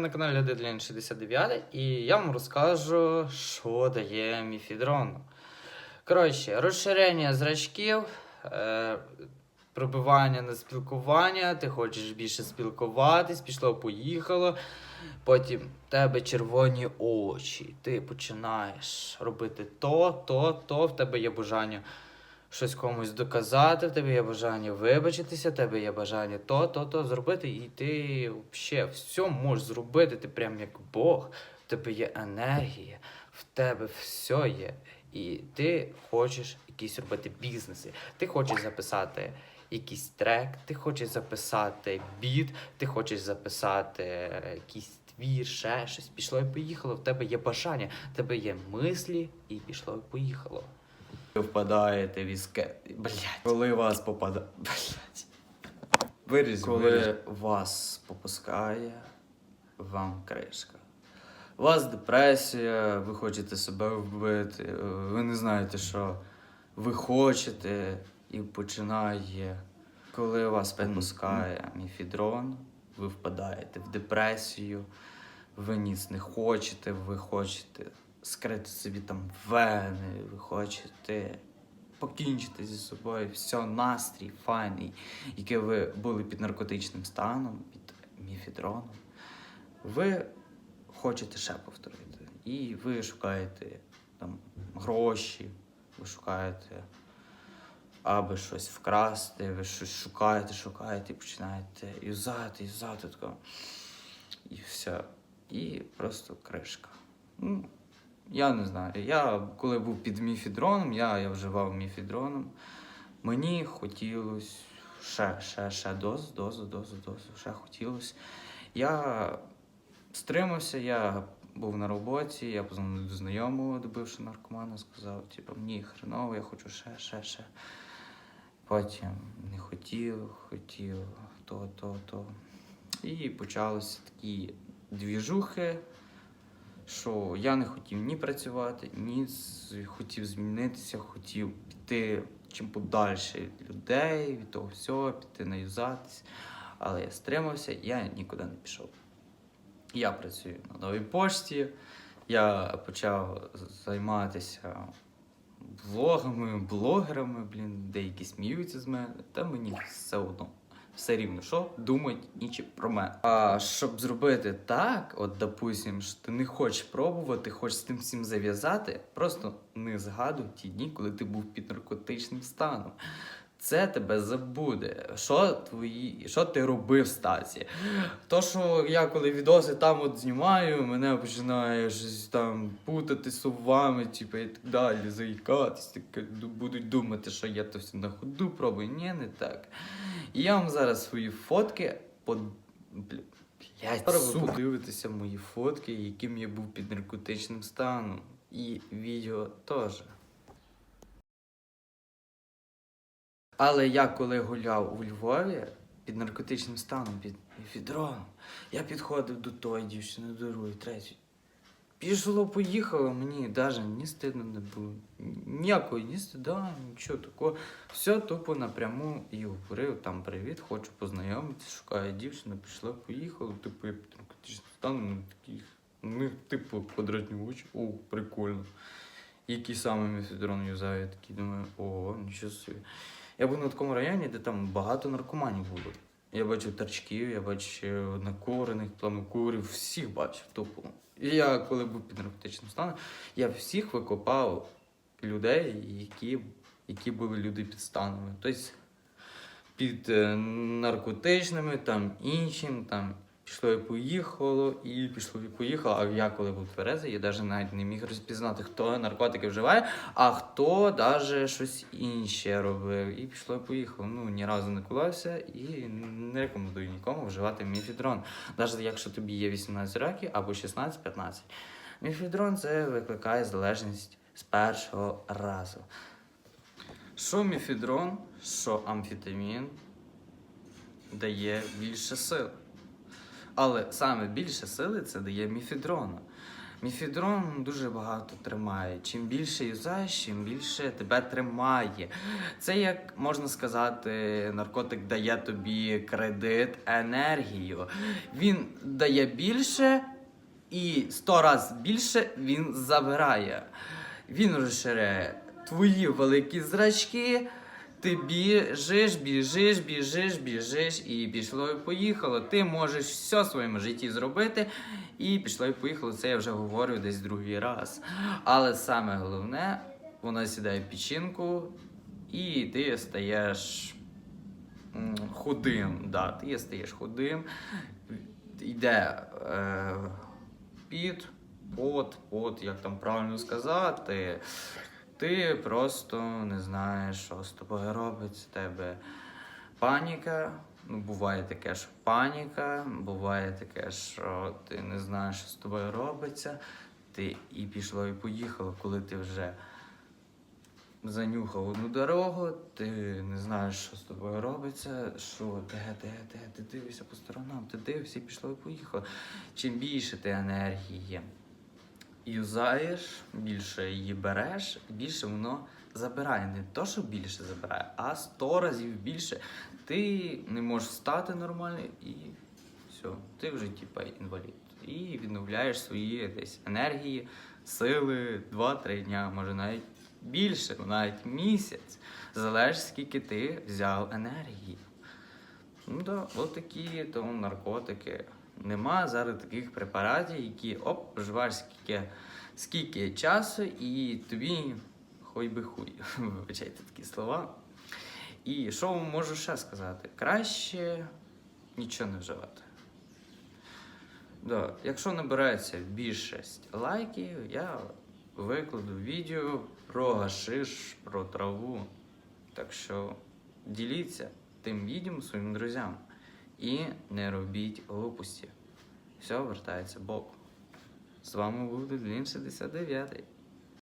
На каналі Дедлін 69 і я вам розкажу, що дає міфідрон. Коротше, розширення зрачків, е, пробивання на спілкування, ти хочеш більше спілкуватись, пішло, поїхало. Потім в тебе червоні очі, ти починаєш робити то, то, то, в тебе є бажання щось комусь доказати, в тебе є бажання вибачитися, в тебе є бажання то, то, то зробити, і ти взагалі все можеш зробити, ти прям як Бог, в тебе є енергія, в тебе все є. І ти хочеш якісь робити бізнеси, ти хочеш записати якийсь трек, ти хочеш записати біт, ти хочеш записати якийсь твір, ще щось. Пішло і поїхало, в тебе є бажання, в тебе є мислі, і пішло і поїхало. Ви впадаєте в іске. Блять. Коли вас попадає. Блять. Вирізь, Коли вас попускає, вам кришка. У вас депресія, ви хочете себе вбити, ви не знаєте, що ви хочете, і починає. Коли вас попускає міфідрон, ви впадаєте в депресію, ви ніц не хочете, ви хочете скрити собі там вени, ви хочете покінчити зі собою, все, настрій файний, який ви були під наркотичним станом, під міфідроном, ви хочете ще повторити. І ви шукаєте там гроші, ви шукаєте аби щось вкрасти, ви щось шукаєте, шукаєте і починаєте юзати, юзати. І все. І просто кришка. Ну, я не знаю. Я коли був під міфідроном, я, я вживав міфідроном. Мені хотілося ще, ще, ще дозу, дозу, дозу, дозу, ще хотілося. Я стримався, я був на роботі, я позвонив до знайомого, до бившого наркомана, сказав, типу, мені хреново, я хочу ще, ще, ще. Потім не хотів, хотів, то, то, то. І почалися такі двіжухи, що я не хотів ні працювати, ні хотів змінитися, хотів піти чим подальше від людей, від того всього, піти наюзатись. Але я стримався, я нікуди не пішов. Я працюю на новій пошті, я почав займатися влогами, блогерами, блін, деякі сміються з мене, та мені все одно. Все рівно, що думають інші про мене. А щоб зробити так, от допустим, що ти не хочеш пробувати, хочеш з тим всім зав'язати, просто не згадуй ті дні, коли ти був під наркотичним станом. Це тебе забуде. Що твої, що ти робив в стаці? То, що я коли відоси там от знімаю, мене починає щось там путати словами, типу, і так далі, заїкатись, таке, ду- будуть думати, що я то все на ходу пробую. Ні, не так. І я вам зараз свої фотки под... Зараз мої фотки, яким я був під наркотичним станом. І відео теж. Але я коли гуляв у Львові під наркотичним станом, під фідроном, я підходив до тої дівчини, до другої, третьої. Пішло, поїхало, мені навіть ні стидно не було. Ніякої ні стида, нічого такого. Все тупо напряму і говорив, там привіт, хочу познайомитися, шукаю дівчину, пішло, поїхало, типу, я під наркотичним станом, ну, такі, ну, типу, квадратні очі, о, прикольно. Які саме мефедрон юзаю, я такий думаю, ого, нічого собі. Я був на такому районі, де там багато наркоманів було. Я бачив тарчків, я бачив накурених, планокурів, всіх бачив тупо. Я, коли був під наркотичним станом, я всіх викопав людей, які, які були люди під станами. Тобто під е, наркотичними, там іншим, там пішло і поїхало, і пішло і поїхало. А я коли був тверезий, я навіть навіть не міг розпізнати, хто наркотики вживає, а хто навіть щось інше робив. І пішло і поїхало. Ну, ні разу не кулався і не рекомендую нікому вживати міфідрон. Навіть якщо тобі є 18 років або 16-15. Міфідрон це викликає залежність з першого разу. Що міфідрон, що амфетамін дає більше сил. Але саме більше сили це дає міфідрон. Міфідрон дуже багато тримає. Чим більше юзаєш, чим більше тебе тримає. Це як можна сказати, наркотик дає тобі кредит, енергію. Він дає більше і сто разів більше він забирає. Він розширяє твої великі зрачки. Ти біжиш, біжиш, біжиш, біжиш, і пішло і поїхало. Ти можеш все в своєму житті зробити, і пішло і поїхало. Це я вже говорю десь другий раз. Але саме головне, вона сідає в печінку, і ти стаєш худим. Да, ти стаєш худим. Йде е, під, пот, пот, як там правильно сказати. Ти просто не знаєш, що з тобою робиться. В тебе паніка. Ну, буває таке, що паніка, буває таке, що ти не знаєш, що з тобою робиться. Ти і пішло, і поїхало, коли ти вже занюхав одну дорогу, ти не знаєш, що з тобою робиться, що де, де, де, ти дивишся по сторонам, ти дивишся і пішло і поїхало. Чим більше ти енергії юзаєш, більше її береш, більше воно забирає. Не то, що більше забирає, а сто разів більше. Ти не можеш встати нормально і все, ти вже типа інвалід. І відновляєш свої десь енергії, сили 2-3 дня, може навіть більше, навіть місяць. Залежить, скільки ти взяв енергії. Ну да, от такі то наркотики. Нема зараз таких препаратів, які оп, вживаєш скільки, скільки часу, і тобі хой би хуй. Вибачайте такі слова. І що можу ще сказати? Краще нічого не вживати. Да. Якщо набирається більшість лайків, я викладу відео про гашиш, про траву. Так що діліться тим відео своїм друзям. І не робіть глупості. Все вертається Бог. З вами був Дублін 69.